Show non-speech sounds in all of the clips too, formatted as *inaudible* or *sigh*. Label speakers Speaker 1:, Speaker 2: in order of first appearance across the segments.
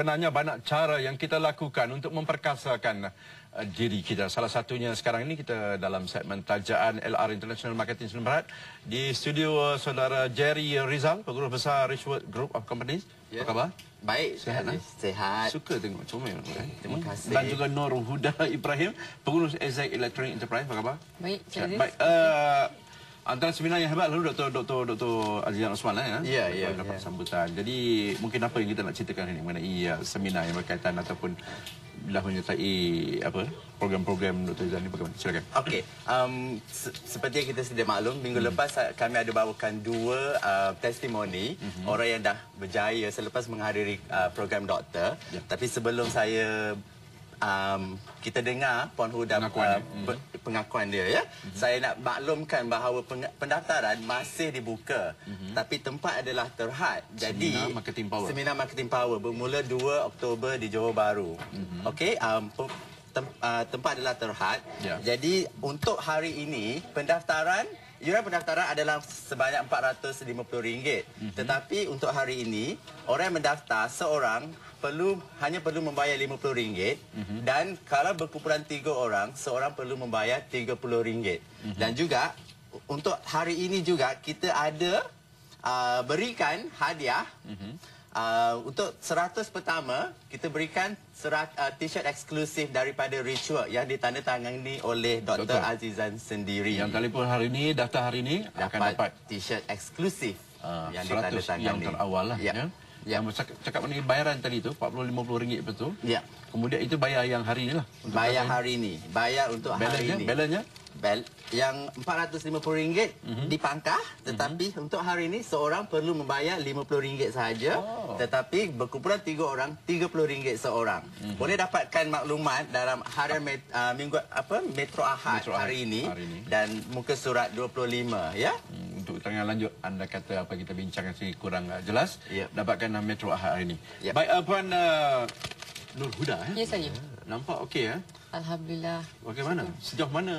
Speaker 1: sebenarnya banyak cara yang kita lakukan untuk memperkasakan uh, diri kita. Salah satunya sekarang ini kita dalam segmen tajaan LR International Marketing Sdn Bhd di studio uh, saudara Jerry Rizal, pengurus besar Richwood Group of Companies.
Speaker 2: Ya.
Speaker 1: Apa khabar?
Speaker 2: Baik,
Speaker 1: Sihat,
Speaker 2: Aziz.
Speaker 1: eh?
Speaker 2: Sihat.
Speaker 1: Suka tengok comel. Eh?
Speaker 2: Terima kasih.
Speaker 1: Dan juga Nur Huda *laughs* Ibrahim, pengurus Exact Electronic Enterprise. Apa khabar?
Speaker 3: Baik,
Speaker 1: Sihat.
Speaker 3: Aziz.
Speaker 1: Baik. Uh, antara seminar yang hebat lalu Dr. Dr. Dr. Azizan Osman lah, ya.
Speaker 2: Ya, ya,
Speaker 1: Dapat
Speaker 2: ya.
Speaker 1: sambutan. Jadi mungkin apa yang kita nak ceritakan ini mengenai uh, seminar yang berkaitan ataupun dah menyertai apa program-program Dr. Azizan ini bagaimana? Silakan.
Speaker 2: Okey, um, se- seperti yang kita sedia maklum, minggu lepas uh, kami ada bawakan dua uh, testimoni orang yang dah berjaya selepas menghadiri uh, program doktor.
Speaker 1: Ya.
Speaker 2: Tapi sebelum saya um, kita dengar Puan Huda
Speaker 1: Pengakuan
Speaker 2: uh,
Speaker 1: dia.
Speaker 2: pe- pengakuan dia ya. Saya nak maklumkan bahawa pendaftaran masih dibuka. Tapi tempat adalah terhad. Jadi
Speaker 1: Seminar Marketing Power.
Speaker 2: Seminar Marketing Power bermula 2 Oktober di Johor Bahru. Okey, um, tem- uh, tempat adalah terhad.
Speaker 1: Ya.
Speaker 2: Jadi untuk hari ini pendaftaran Yuran pendaftaran adalah sebanyak RM450. Mm-hmm. Tetapi untuk hari ini orang yang mendaftar seorang perlu hanya perlu membayar RM50 mm-hmm. dan kalau berkumpulan tiga orang seorang perlu membayar RM30. Mm-hmm. Dan juga untuk hari ini juga kita ada uh, berikan hadiah mm-hmm. Uh, untuk 100 pertama kita berikan serat, uh, t-shirt eksklusif daripada Ritual yang ditandatangani oleh Dr.
Speaker 1: Doktor.
Speaker 2: Azizan sendiri.
Speaker 1: Yang telefon hari ini, daftar hari ini akan dapat
Speaker 2: t-shirt eksklusif
Speaker 1: uh,
Speaker 2: yang
Speaker 1: 100
Speaker 2: ditandatangani.
Speaker 1: yang terawal lah.
Speaker 2: Ya.
Speaker 1: Ya.
Speaker 2: Ya.
Speaker 1: Yang cakap, cakap mengenai bayaran tadi tu, RM40-50 betul.
Speaker 2: Ya.
Speaker 1: Kemudian itu bayar yang hari ini lah.
Speaker 2: Bayar hari ini. Bayar untuk hari
Speaker 1: Balance-nya,
Speaker 2: ini.
Speaker 1: balance-nya?
Speaker 2: Bel yang RM450 mm-hmm. dipangkah tetapi mm-hmm. untuk hari ini seorang perlu membayar RM50 sahaja
Speaker 1: Oh.
Speaker 2: tetapi berkumpulan tiga orang RM30 seorang. Mm-hmm. Boleh dapatkan maklumat dalam met, uh, minggu apa Metro Ahad,
Speaker 1: Metro Ahad
Speaker 2: hari, ini,
Speaker 1: hari ini.
Speaker 2: dan muka surat 25 ya.
Speaker 1: Hmm, untuk keterangan lanjut anda kata apa kita bincangkan sini kurang uh, jelas
Speaker 2: Ya.
Speaker 1: dapatkan uh, Metro Ahad hari ini.
Speaker 2: Ya.
Speaker 1: Baik uh, puan uh, Nur Huda eh.
Speaker 3: Ya, saya.
Speaker 1: Nampak okey eh.
Speaker 3: Alhamdulillah.
Speaker 1: Bagaimana? Sejauh mana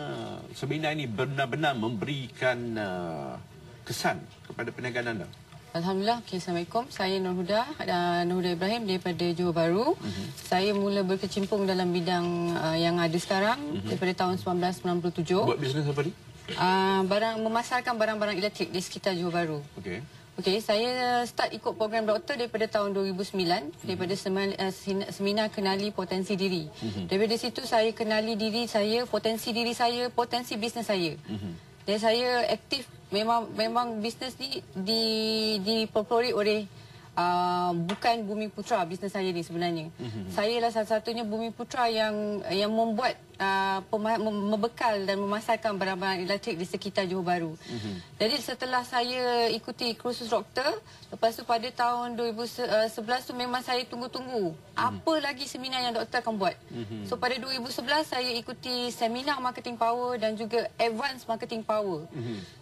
Speaker 1: seminar ini benar-benar memberikan uh, kesan kepada perniagaan anda?
Speaker 3: Alhamdulillah. Okay, Assalamualaikum. Saya Nur Huda, uh, Nur Huda Ibrahim daripada Johor Bahru.
Speaker 1: Mhm.
Speaker 3: Saya mula berkecimpung dalam bidang uh, yang ada sekarang
Speaker 1: Mhm.
Speaker 3: daripada tahun 1997.
Speaker 1: Buat bisnes apa ni?
Speaker 3: Uh, barang memasarkan barang-barang elektrik di sekitar Johor Bahru.
Speaker 1: Okey.
Speaker 3: Okey, saya start ikut program doktor daripada tahun 2009 daripada seminar, uh, sin- seminar kenali potensi diri. Daripada situ saya kenali diri saya, potensi diri saya, potensi bisnes saya. Dan saya aktif memang memang bisnes ni di dipelopori oleh uh, bukan Bumi Putra bisnes saya ni sebenarnya. Saya lah salah satunya Bumi Putra yang yang membuat uh, membekal dan memasarkan barang-barang elektrik di sekitar Johor Bahru. Jadi setelah saya ikuti kursus doktor, lepas tu pada tahun 2011 tu memang saya tunggu-tunggu apa lagi seminar yang doktor akan buat. So pada 2011 saya ikuti seminar marketing power dan juga advance marketing power.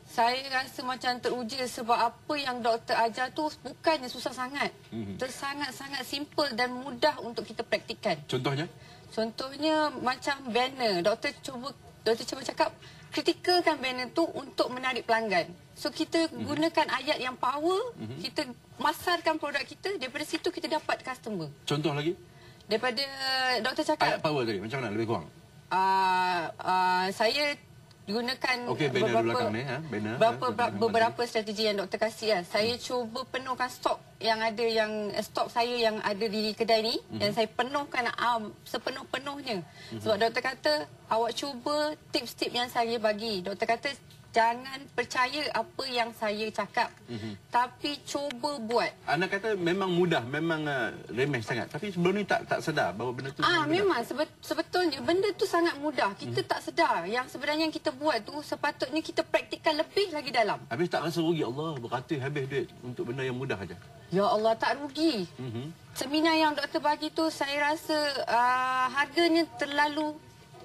Speaker 3: Saya rasa macam teruja sebab apa yang doktor ajar tu bukannya susah sangat. Tersangat-sangat simple dan mudah untuk kita praktikkan.
Speaker 1: Contohnya?
Speaker 3: Contohnya macam banner. Doktor cuba doktor cuba cakap kritikalkan banner tu untuk menarik pelanggan. So kita
Speaker 1: Mhm.
Speaker 3: gunakan ayat yang power, kita masarkan produk kita daripada situ kita dapat customer.
Speaker 1: Contoh lagi?
Speaker 3: Daripada doktor
Speaker 1: Ayat
Speaker 3: cakap
Speaker 1: power tadi macam mana lebih kurang?
Speaker 3: uh, uh, saya gunakan
Speaker 1: di belakang ni, ha? Banner,
Speaker 3: beberapa,
Speaker 1: ha?
Speaker 3: beberapa, beberapa strategi yang doktor kasih lah. Saya cuba penuhkan stok yang ada yang eh, stok saya yang ada di kedai ni
Speaker 1: Mhm.
Speaker 3: dan saya penuhkan um, sepenuh-penuhnya. Sebab doktor kata awak cuba tips-tips yang saya bagi. Doktor kata jangan percaya apa yang saya cakap.
Speaker 1: Mhm.
Speaker 3: Tapi cuba buat.
Speaker 1: Anda kata memang mudah, memang uh, remeh sangat. Tapi sebelum ni tak tak sedar bahawa benda tu
Speaker 3: Ah memang sebet, sebetulnya benda tu sangat mudah. Kita tak sedar yang sebenarnya yang kita buat tu sepatutnya kita praktikkan lebih lagi dalam.
Speaker 1: Habis tak rasa rugi Allah beratus habis duit untuk benda yang mudah aja.
Speaker 3: Ya Allah tak rugi.
Speaker 1: Mhm.
Speaker 3: Seminar yang doktor bagi tu saya rasa uh, harganya terlalu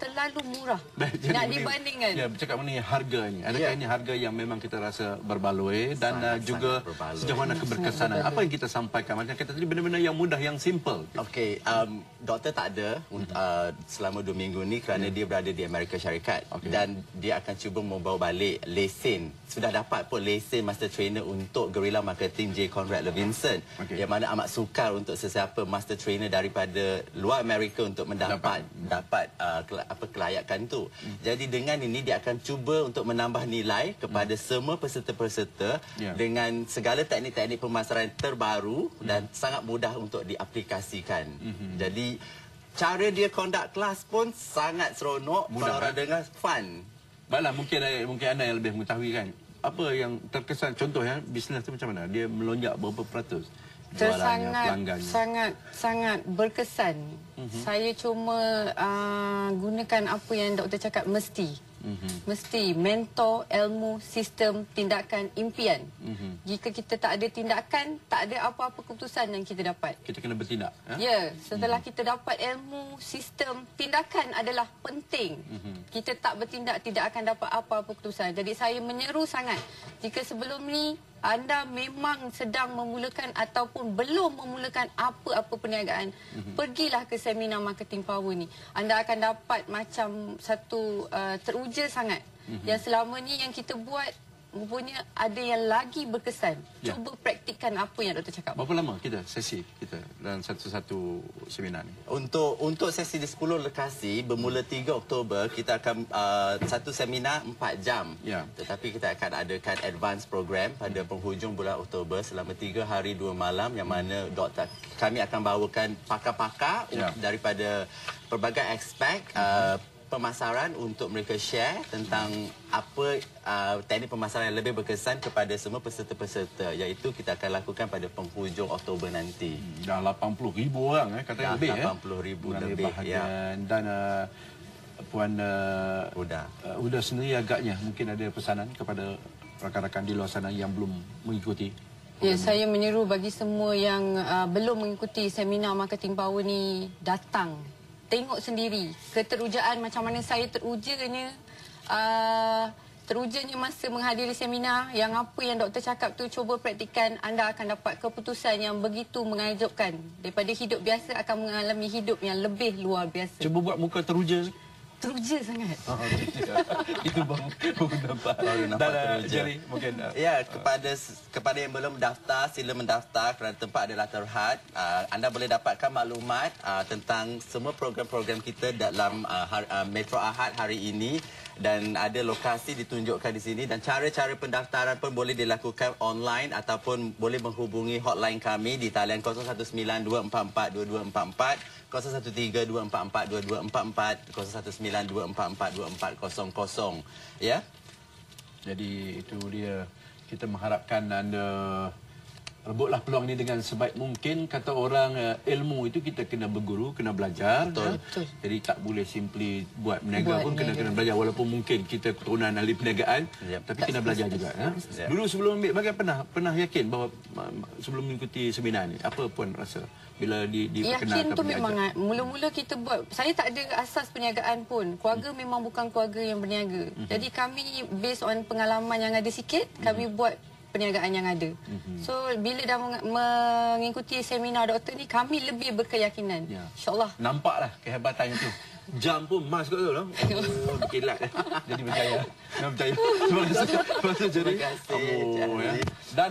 Speaker 3: terlalu murah. *laughs*
Speaker 1: Jadi
Speaker 3: Nak dibandingkan.
Speaker 1: Ya, bercakap mengenai harga ini. Adakah
Speaker 2: Ya.
Speaker 1: ini harga yang memang kita rasa berbaloi dan
Speaker 2: Sangat,
Speaker 1: uh, juga
Speaker 2: sangat
Speaker 1: sejauh mana keberkesanan? Apa yang kita sampaikan? Macam kata tadi benda-benda yang mudah, yang simple.
Speaker 2: Okey, um, doktor tak ada uh, selama dua minggu ni kerana dia berada di Amerika Syarikat
Speaker 1: Okey.
Speaker 2: dan dia akan cuba membawa balik lesen. Sudah dapat pun lesen master trainer untuk guerrilla marketing J Conrad Levinson
Speaker 1: Okey.
Speaker 2: yang mana amat sukar untuk sesiapa master trainer daripada luar Amerika untuk mendapat dapat uh, kela- apa kelayakan tu. Jadi dengan ini dia akan cuba untuk menambah nilai kepada semua peserta-peserta
Speaker 1: Ya.
Speaker 2: dengan segala teknik-teknik pemasaran terbaru dan sangat mudah untuk diaplikasikan. Jadi cara dia conduct kelas pun sangat seronok
Speaker 1: Mudah,
Speaker 2: kalau orang
Speaker 1: eh?
Speaker 2: dengar fun.
Speaker 1: Baiklah, mungkin mungkin anda yang lebih mengetahui kan. Apa yang terkesan contohnya bisnes tu macam mana? Dia melonjak berapa peratus? Jualannya,
Speaker 3: Tersangat
Speaker 1: pelanggannya.
Speaker 3: sangat sangat berkesan.
Speaker 1: Mhm.
Speaker 3: Saya cuma uh, gunakan apa yang doktor cakap mesti.
Speaker 1: Mhm.
Speaker 3: Mesti mentor, ilmu, sistem, tindakan, impian.
Speaker 1: Mhm.
Speaker 3: Jika kita tak ada tindakan, tak ada apa-apa keputusan yang kita dapat.
Speaker 1: Kita kena bertindak. Ha?
Speaker 3: Ya, setelah kita dapat ilmu, sistem, tindakan adalah penting. Kita tak bertindak tidak akan dapat apa-apa keputusan. Jadi saya menyeru sangat jika sebelum ni anda memang sedang memulakan ataupun belum memulakan apa-apa perniagaan, pergilah ke seminar marketing power ni. Anda akan dapat macam satu uh, teruja sangat. Yang selama ni yang kita buat rupanya ada yang lagi berkesan.
Speaker 1: Ya.
Speaker 3: Cuba praktikkan apa yang doktor cakap.
Speaker 1: Berapa lama kita sesi kita dalam satu-satu seminar ni?
Speaker 2: Untuk untuk sesi di 10 lokasi bermula 3 Oktober kita akan uh, satu seminar 4 jam.
Speaker 1: Ya.
Speaker 2: Tetapi kita akan adakan advance program pada penghujung bulan Oktober selama 3 hari 2 malam yang mana doktor kami akan bawakan pakar-pakar
Speaker 1: Ya.
Speaker 2: daripada pelbagai aspek uh, pemasaran untuk mereka share tentang apa uh, teknik pemasaran yang lebih berkesan kepada semua peserta-peserta iaitu kita akan lakukan pada penghujung Oktober nanti.
Speaker 1: Dah 80 ribu orang eh katanya
Speaker 2: Dah
Speaker 1: lebih
Speaker 2: 80,000
Speaker 1: Mengambil
Speaker 2: lebih,
Speaker 1: bahagian
Speaker 2: ya.
Speaker 1: dan uh, puan uh,
Speaker 2: Huda.
Speaker 1: uh, Huda sendiri agaknya mungkin ada pesanan kepada rakan-rakan di luar sana yang belum mengikuti.
Speaker 3: Ya, saya menyeru bagi semua yang uh, belum mengikuti seminar marketing power ni datang. Tengok sendiri keterujaan macam mana saya terujanya uh, terujanya masa menghadiri seminar yang apa yang doktor cakap tu cuba praktikkan anda akan dapat keputusan yang begitu mengejutkan daripada hidup biasa akan mengalami hidup yang lebih luar biasa.
Speaker 1: Cuba buat muka teruja.
Speaker 3: Teruja sangat.
Speaker 1: Oh, *laughs* Itu baru baru nampak.
Speaker 2: Baru nampak
Speaker 1: Dan, uh,
Speaker 2: teruja.
Speaker 1: Jerry, mungkin uh,
Speaker 2: Ya, kepada kepada yang belum mendaftar, sila mendaftar kerana tempat adalah terhad. Uh, anda boleh dapatkan maklumat uh, tentang semua program-program kita dalam uh, har, uh, Metro Ahad hari ini dan ada lokasi ditunjukkan di sini dan cara-cara pendaftaran pun boleh dilakukan online ataupun boleh menghubungi hotline kami di talian 0192442244 0132442244 0192442400 ya?
Speaker 1: Jadi itu dia. Kita mengharapkan anda rebutlah peluang ini dengan sebaik mungkin kata orang uh, ilmu itu kita kena berguru kena belajar
Speaker 2: Betul.
Speaker 1: ya.
Speaker 3: Betul.
Speaker 1: jadi tak boleh simply buat berniaga
Speaker 3: Buat
Speaker 1: pun kena kena belajar walaupun mungkin kita keturunan ahli perniagaan
Speaker 2: Yep.
Speaker 1: tapi kena belajar juga ya.
Speaker 2: Yep.
Speaker 1: dulu sebelum ambil bagaimana pernah pernah yakin bahawa sebelum mengikuti seminar ni apa pun rasa bila di diperkenalkan
Speaker 3: Yakin tu memang mula-mula kita buat saya tak ada asas perniagaan pun. Keluarga memang bukan keluarga yang berniaga. Jadi kami based on pengalaman yang ada sikit, kami buat perniagaan yang ada. So bila dah meng- mengikuti seminar doktor ni kami lebih berkeyakinan.
Speaker 1: Ya.
Speaker 3: Insya-Allah.
Speaker 1: Nampaklah kehebatannya tu. Jam pun emas kot tu lah. Oh, berkilat. *laughs* Jadi berjaya. Nak percaya. *laughs* Terima kasih. Terima kasih. Jerry.
Speaker 2: Terima kasih,
Speaker 1: Oh, ya.
Speaker 2: Jerry.
Speaker 1: Dan